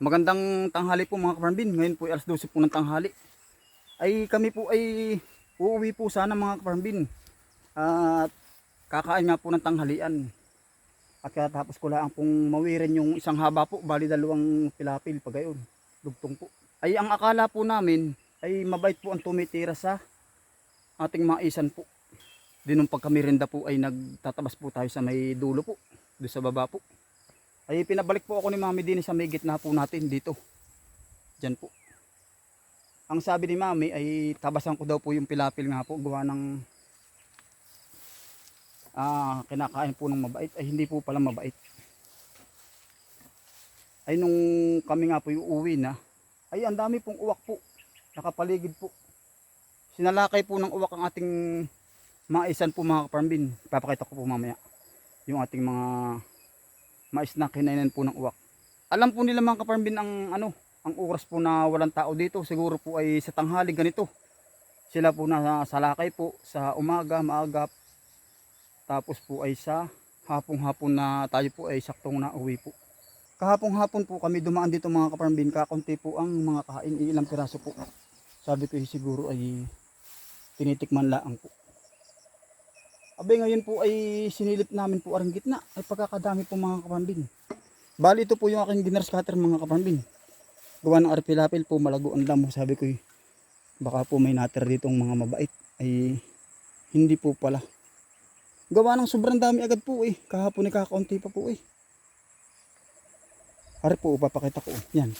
Magandang tanghali po mga kaparambin. Ngayon po alas 12 po ng tanghali. Ay kami po ay uuwi po sana mga kaparambin. At kakain nga po ng tanghalian. At katapos ko lang pong mawirin yung isang haba po. Bali dalawang pilapil pa gayon. Dugtong po. Ay ang akala po namin ay mabait po ang tumitira sa ating mga isan po. Di nung pagkamirenda po ay nagtatabas po tayo sa may dulo po. Doon sa baba po. Ay pinabalik po ako ni Mami din sa may gitna po natin dito. Diyan po. Ang sabi ni Mami ay tabasan ko daw po yung pilapil nga po gawa ng ah, kinakain po ng mabait ay hindi po pala mabait. Ay nung kami nga po yung uwi na ay ang dami pong uwak po. Nakapaligid po. Sinalakay po ng uwak ang ating mga isan po mga kaparambin. Papakita ko po mamaya yung ating mga mais na kinainan po ng uwak. Alam po nila mga kaparambin ang ano, ang oras po na walang tao dito. Siguro po ay sa tanghali ganito. Sila po na salakay po sa umaga, maaga. Tapos po ay sa hapong-hapon na tayo po ay saktong na uwi po. Kahapong-hapon po kami dumaan dito mga kaparambin. Kakunti po ang mga kain. Ilang piraso po. Sabi ko eh, siguro ay tinitikman laang po. Abay ngayon po ay sinilip namin po arang gitna. Ay pagkakadami po mga kapambin. Bali ito po yung aking dinner scatter mga kapambin. Gawa ng arpilapil po malago ang damo. Sabi ko eh, baka po may natir ditong mga mabait. Ay hindi po pala. Gawa ng sobrang dami agad po eh. Kahapon ay kakaunti pa po eh. Ari po, papakita ko. oh. Yan.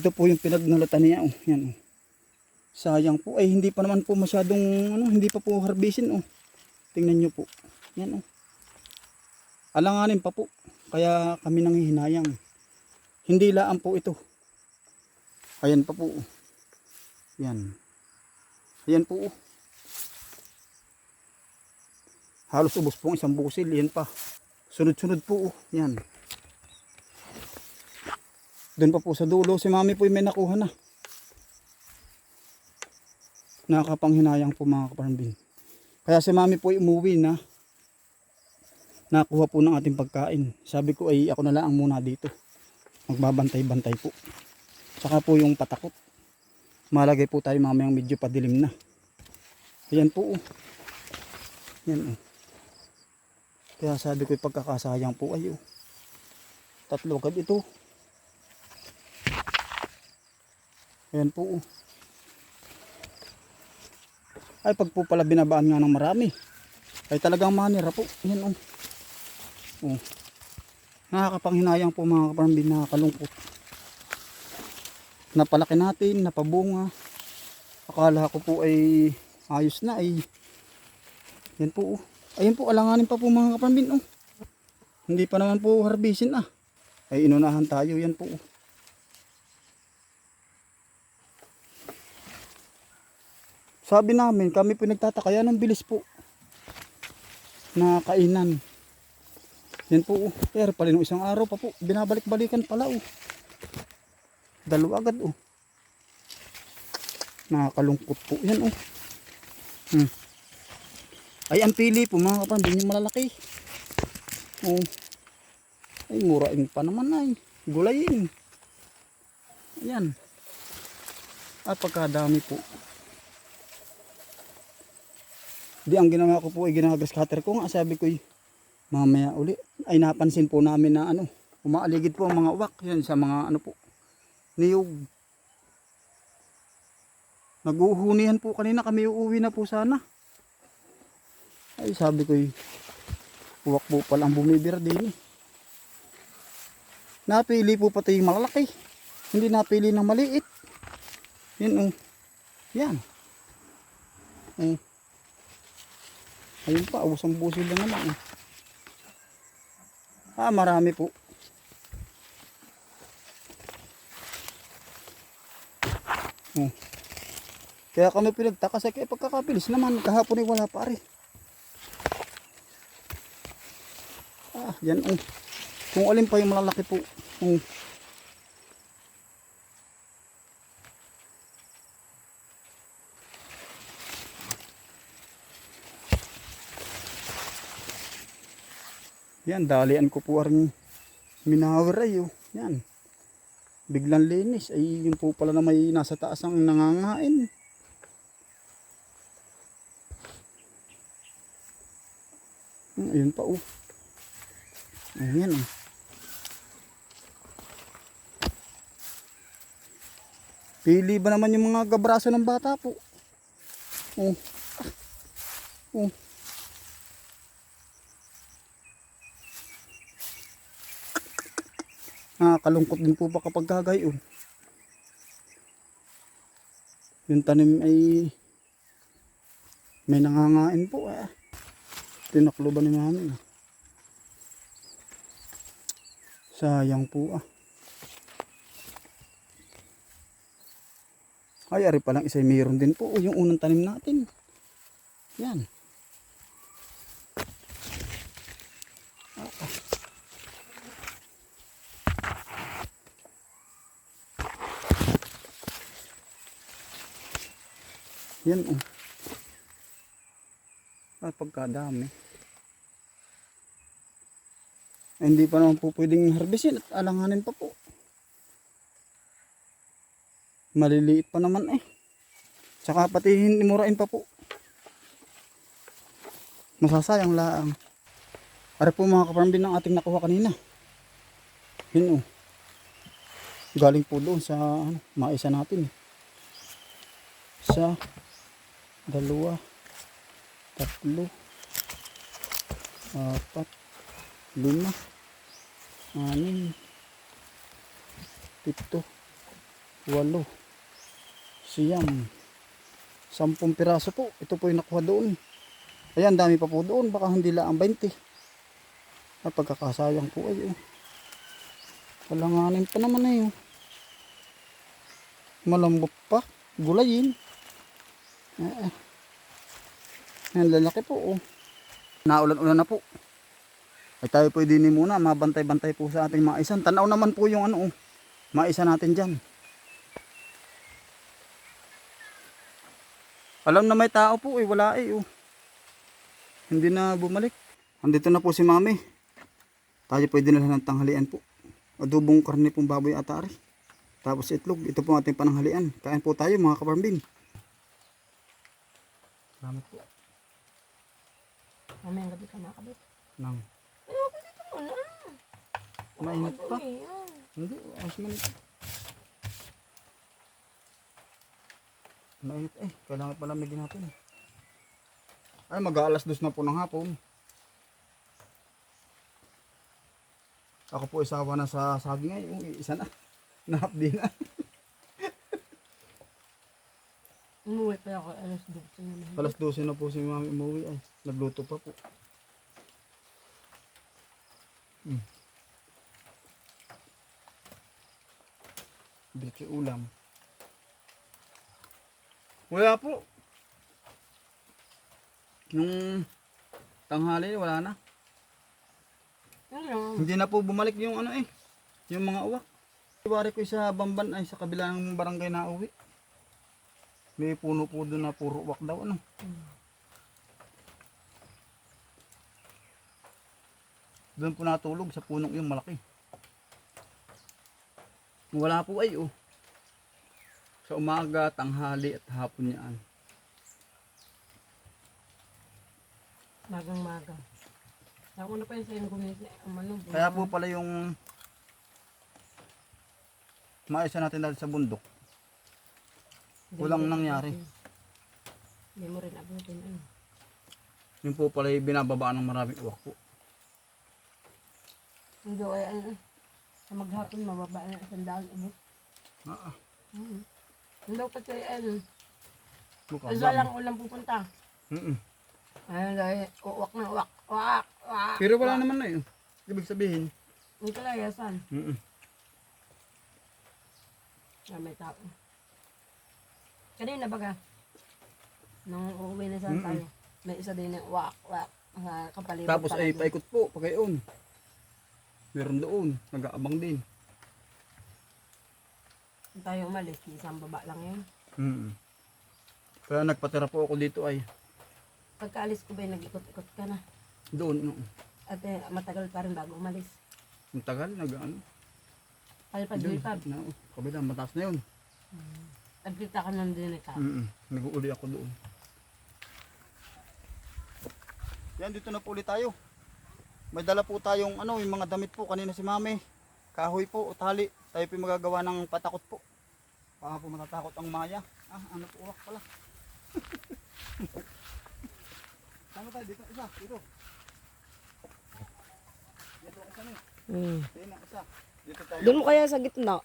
Ito po yung pinagnulutan niya. Oh. Yan. Oh. Sayang po. Ay hindi pa naman po masyadong ano, hindi pa po harbisin oh. Tingnan nyo po. Yan oh. Alanganin pa po. Kaya kami nang hinayang. Hindi laan po ito. Ayan pa po. Yan. Ayan po. Halos ubos po ang isang busil. Yan pa. Sunod-sunod po. Yan. Doon pa po sa dulo. Si mami po may nakuha na. Nakakapanghinayang po mga kaparambin. Kaya si mami po ay umuwi na. Nakuha po ng ating pagkain. Sabi ko ay ako na lang muna dito. Magbabantay-bantay po. Saka po yung patakot. Malagay po tayo mamayang medyo padilim na. Ayan po. oh. Yan oh. Kaya sabi ko pagkakasayang po ay oh. Tatlo agad ito. Ayan po. oh. Ay pag pala binabaan nga ng marami. Ay talagang manira po. Ayan oh. Oh. Nakakapanghinayang po mga kaparambin nakakalungkot. Napalaki natin, napabunga. Akala ko po ay ayos na ay. Yan po oh. Ayan po alanganin pa po mga kaparambin oh. Hindi pa naman po harbisin ah. Ay inunahan tayo yan po oh. Sabi namin, kami pinagtataka yan ang bilis po. Na kainan. Yan po, oh. pero pala nung isang araw pa po, binabalik-balikan pala oh. Dalawa agad oh. Nakakalungkot po yan oh. Hmm. Ay, ang pili po mga kapatid, yung malalaki. Oh. Ay, murain pa naman ay. Gulayin. Ayan. At pagkadami po. Di ang ginawa ko po ay ginagas cutter ko nga. Sabi ko ay mamaya uli. Ay napansin po namin na ano umaaligid po ang mga uwak. Yan sa mga ano po niyog. Naguhunihan po kanina. Kami uuwi na po sana. Ay sabi ko ay uwak po palang bumibira din eh. napili po pati yung malalaki. Hindi napili ng maliit. Yan oh. Yan. Eh Ayun pa, usang busil lang naman. eh. Ah, marami po. Oh. Kaya kami pinagtaka sa kaya pagkakabilis naman. Kahapon ay wala pa rin. Ah, yan oh. Kung alin pa yung malalaki po. Oh. Yan, dalian ko po rin Minawir ay oh. Yan. Biglang linis. Ay yun po pala na may nasa taas ang nangangain. Ayun pa oh. Ayan oh. Pili ba naman yung mga gabraso ng bata po? Oh. Oh. Nakakalungkot din po pa kapag gagayon. Yung tanim ay may nangangain po eh. Tinaklo ba ni mami? ah? Sayang po ah. Ay, ari palang isa'y mayroon din po. Oh, yung unang tanim natin. Yan. Yan oh. At pagkadami. Ay, hindi pa naman po pwedeng harbisin at alanganin pa po. Maliliit pa naman eh. Tsaka pati murain pa po. Masasayang laang. Para po mga kaparambin ng ating nakuha kanina. Yun oh. Galing po doon sa ano, maisa natin. Isa, dalawa, tatlo, apat, lima, anim, pito, walo, siyam, sampung piraso po. Ito po yung nakuha doon. Ayan, dami pa po doon. Baka hindi lang 20. At pagkakasayang po ay oh. Kalanganin pa naman na yun. Malambot pa. Gulayin. Eh. Ang lalaki po oh. Naulan-ulan na po. Ay tayo po din muna. Mabantay-bantay po sa ating mga isan. Tanaw naman po yung ano oh. Maisa natin dyan. Alam na may tao po eh. Wala eh oh. Hindi na bumalik. Andito na po si mami. Tayo po dinala ng tanghalian po. Adubong karne pong baboy atari. Tapos itlog. Ito po ating pananghalian. Kain po tayo mga kaparambin. Salamat po. Mamayang gabi ka nakabit. Nang. Wala. Mainit pa. Hindi. Ayos man ito. Mainit eh. Kailangan palamigin natin. Ay mag-aalas dos na po ng hapon. Ako po isawa na sa saging ay yung isa na. Nahapdi na. Umuwi pa ako alas 12 naman. Alas 12 na po si mami umuwi ay. Nagluto pa po. Hmm. Bilki ulam. Wala po. Nung tanghali wala na. Lang. Hindi na po bumalik yung ano eh. Yung mga uwak. Iwari ko sa Bamban ay sa kabila ng barangay na uwi. May puno po doon na puro uwak daw ano. Doon po natulog sa punong yung malaki. Wala po ay oh. Sa umaga, tanghali at hapon yan. Magang maga. Ako na pa yung sa'yo gumising. Kaya po pala yung maisa natin dati sa bundok. Walang nangyari. Hindi mo rin abutin. Ano. Yung po pala yung binababaan ng maraming uwak po. Hindi ay ano. Sa maghapon mababa na isang daang ubos. Ah, ah. Mm. Hindi ko kasi ano. Bukas Isa lang ulang pupunta. Mm-mm. Ayun dahil uwak na uwak. Uwak. Uwak. Pero wala naman na yun. Ibig sabihin. Ang kalayasan. Mm-mm. Na may tao. Kanina baga. Nung uuwi na sa Mm-mm. tayo. May isa din na uwak. Uwak. Sa kapalibot Tapos pala ay doon. paikot po, pagayon. Meron doon, nag-aabang din. Nung tayo umalis, isang baba lang yun. Mm. Kaya nagpatira po ako dito ay Pagkaalis ko ba nag-ikot-ikot ka na? doon. no. At eh, matagal pa rin bago umalis. Ang tagal, nag ano. Palipad-lipad. Na, oh, kabila, mataas na yun. Nagkita ka ng dinig ka. Mm Nag-uuli ako doon. Yan, dito na po ulit tayo. May dala po tayong ano, yung mga damit po. Kanina si mami. Kahoy po, o tali. Tayo po magagawa ng patakot po. Baka po matatakot ang maya. Ah, ano po, uwak pala. Sama tayo, dito isa, dito. Dito isa na. Mm. Dito na isa. Dito tayo. Doon mo kaya sa gitna.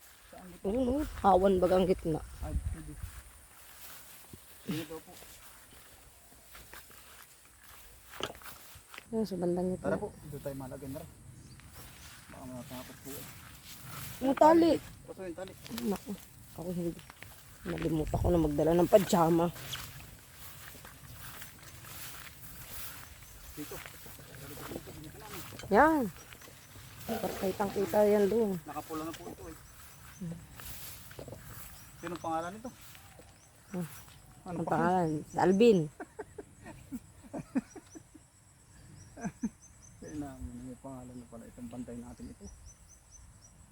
Oo, no? Hawan bagang gitna. Ay, po. Yan, sa bandang Tara gitna. po, dito tayo malagay na rin. Baka matakot po. eh. Yung tali. Paso yung tali. Naku, ako hindi. Nalimutan ko na magdala ng pajama. Dito. Yan. Kitang kita yan doon. Nakapula na po ito eh. Sino pangalan nito? Hmm. Ano Ang pa? pangalan? Si Alvin. Kaya na, may pangalan na pala itong bantay natin ito.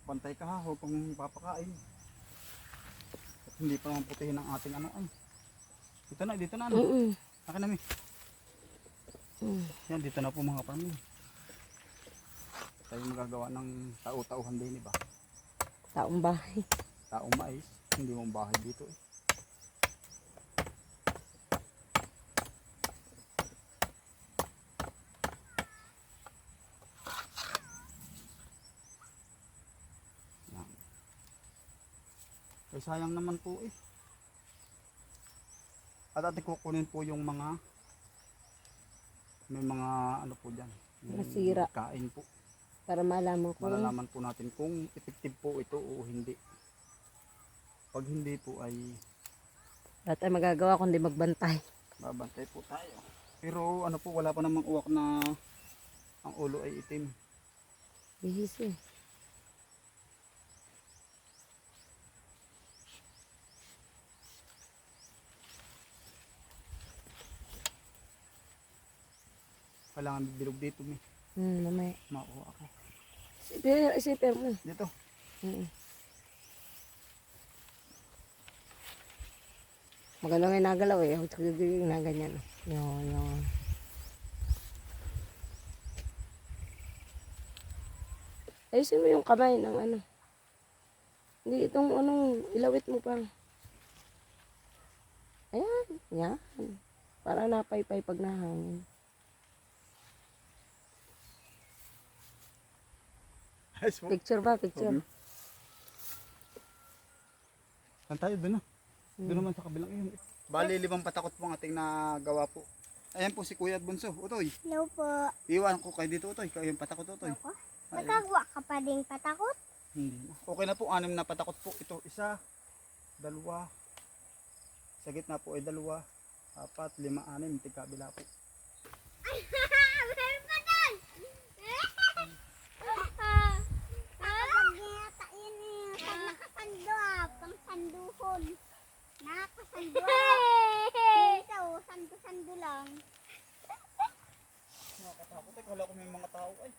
Pantay ka ha, huwag kang papakain. At hindi pa naman putihin ang ating ano ay. Dito na, dito na ano. Mm-mm. Akin na mi. Mm. Yan, dito na po mga parmi. Tayo magagawa ng tao-tauhan din, ba? Taong bahay. Taong mais, hindi mong bahay dito eh. Ay sayang naman po eh. At ating kukunin po yung mga may mga ano po dyan. yung Nasira. Kain po. Para malaman ko. Malalaman po natin kung effective po ito o hindi. Pag hindi po ay Lahat ay magagawa kundi magbantay. babantay po tayo. Pero ano po, wala pa namang uwak na ang ulo ay itim. Bihis eh. Kailangan bilog dito may Hmm, mamaya. makuha ako. Isipin, isipin mo. Dito. Mm. Maganda nga yung nagalaw eh. Huwag na ganyan. Yun, yun. Ayusin mo yung kamay ng ano. Hindi, itong anong ilawit mo pa. Ayan, yan. Para napaypay pag nahangin. Ayos po. Picture ba? Picture. Okay. Saan tayo? Doon na. Hmm. Doon naman sa kabilang iyon. Bali, limang patakot po ang ating nagawa po. Ayan po si Kuya at Bunso. Utoy. Hello po. Iwan ko kayo dito, Utoy. Kayo yung patakot, Utoy. Ako? Ay, Nagagawa ka pa din patakot? Hindi. Okay na po, anim na patakot po. Ito, isa, dalawa, sa gitna po ay dalawa, apat, lima, anim, tigkabila po. Meron pa doon! Nakapag-yata yun eh. Ah, pang sanduhon. Nakasando ah. Dito, sando-sando lang. Nakatakot eh, wala ko may mga tao ay.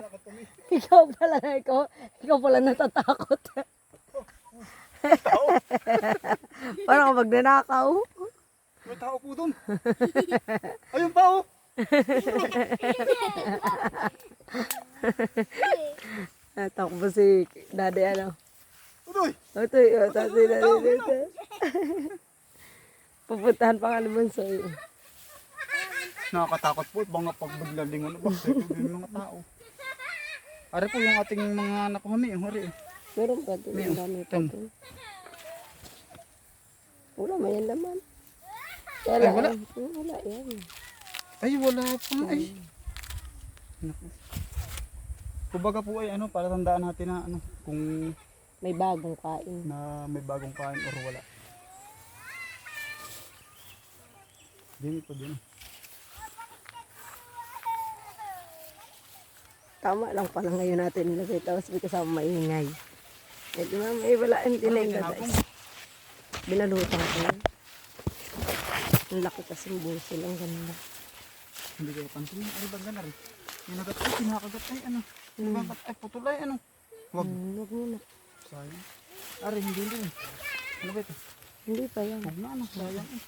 Sakit kami. Ikaw pala, ikaw, ikaw pala natatakot. Tao? Parang kapag nanakaw. May tao po doon. Ayun pa oh. Natakbo si daddy ano. Ito yun, tatay daddy dito. Pupuntahan pa nga ni Bunso. eh. Nakakatakot po, baka pag bigla din ano ba, yung mga tao. Ari po yung ating mga nakuha mi, yung hari eh. Meron pa doon, May- ang dami pa Tam. doon. Wala, may laman. Wala, Ay, wala. Hmm, wala yan. Ay, wala pa ay. Naku. Kumbaga po ay ano, para tandaan natin na ano, kung May bagong kain. na may bagong kain or wala. Dini po din. Tama lang pala ngayon natin nilagay. Tapos may kasama maingay. Eh, di ba, may wala, hindi na yung Tinapon. guys. Binalutan ko yan. Ang laki kasi ng buso lang ganda. Hindi kayo pansin. Ano ba gana rin? Yung nagat ay, kinakagat ay ano. Diba? Ay, putulay, ano? Wag. Hmm, wag muna. Sayang. Ari, hindi din. Ano ba ito? Hindi pa yan. Huwag na, ano? Sayang. eh.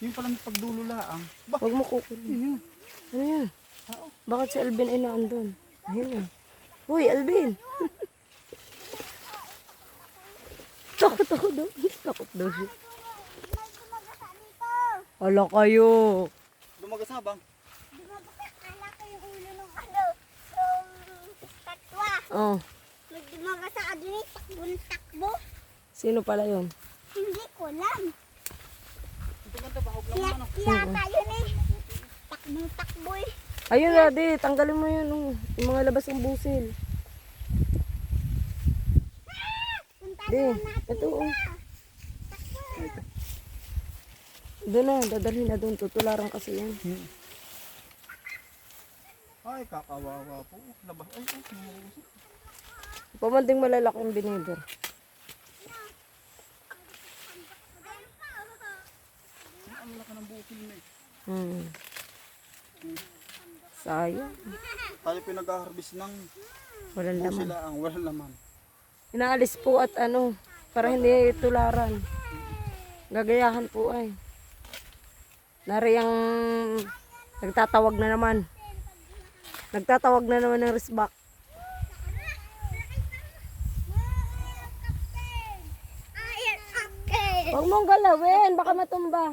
Yung pala may pagdulo laang. Ba? Huwag mo kukunin. Ano yan? Oo. Bakit si Alvin ay naandun? Ayun na. Uy, Alvin! Takot ako daw. Takot daw siya. May gumagasa dito. Hala kayo. Lumagas na bang? Dumabasa, kala ko yung ulo ng ano, yung katwa. Oh, May dumagasa ka dun eh, takbo ng takbo. sino pala yun? Hindi ko alam. Kaya tayo na eh. Takbong takbo eh. Ayun, Daddy. Tanggalin mo yun. Oh. Yung mga labas ng busil. Di, ito oh. Doon na, dadalhin na doon. Tutularan kasi yan. Hmm. Ay, kakawawa po. Labas. Ay, ay, ay. Pamanding malalaki ang binibir. Ang laki ng bukil na eh. Hmm. Sayang. Tayo pinag-harvest ng Walang laman. sila ang walang laman. Inaalis po at ano, para hindi tularan. Gagayahan po ay. Nari ang nagtatawag na naman. Nagtatawag na naman ng resback. Ayan, okay. Huwag mong galawin, baka matumba.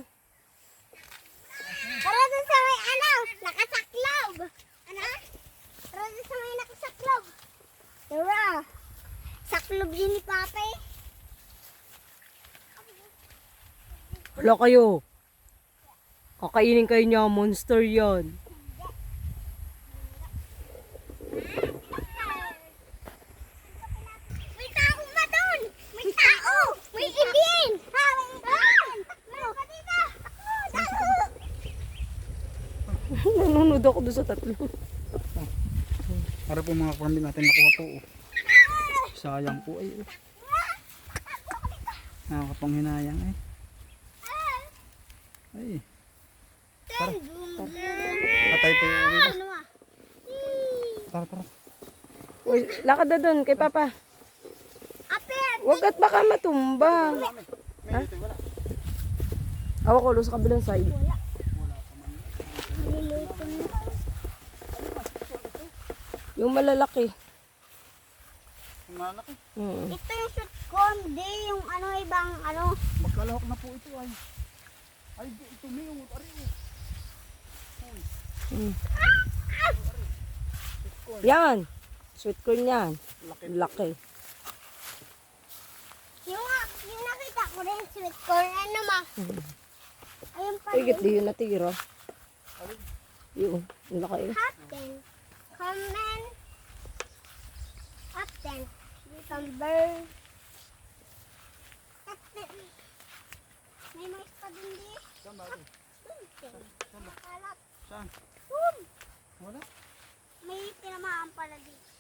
Tara dun sa may ano, nakasaklob. Ano? Tara dun sa may nakasaklob. Tara. Saklob yun ni Papa eh. Wala kayo. Kakainin kayo niya, monster yan. May tao ba dun? May tao! May Indian! Ha, may Indian! Ano ka dito? Ako, dalo! Nanonood ako doon sa tatlo. Para po mga farm din natin nakuha po. oh. Sayang po ay. oh. Nakakapanghinayang eh. Ay, Tara. patay po yung uwi? Tara, tara. Uy, lakad na doon kay Papa. Huwag at baka matumba. Wala. Awa ko doon sa kabilang side. Niluluto na. Yung malalaki. Ang malaki. Hmm. Ito yung shoot ko, hindi yung ano ibang ano. Magkalahok na po ito ay. Ay, di- ito may umot. Ari, oh. Hmm. Yan. Sweet corn yan. Laki. Laki. Yung, yung nakita ko rin sweet corn, ano ma? Ayun pa rin. di yun natira. Yun. Ang laki. Captain. Comment. Captain. December. Captain. May mais pa din di. Saan ba ito? Kalat. Saan? Wala. May tinamaan pala dito.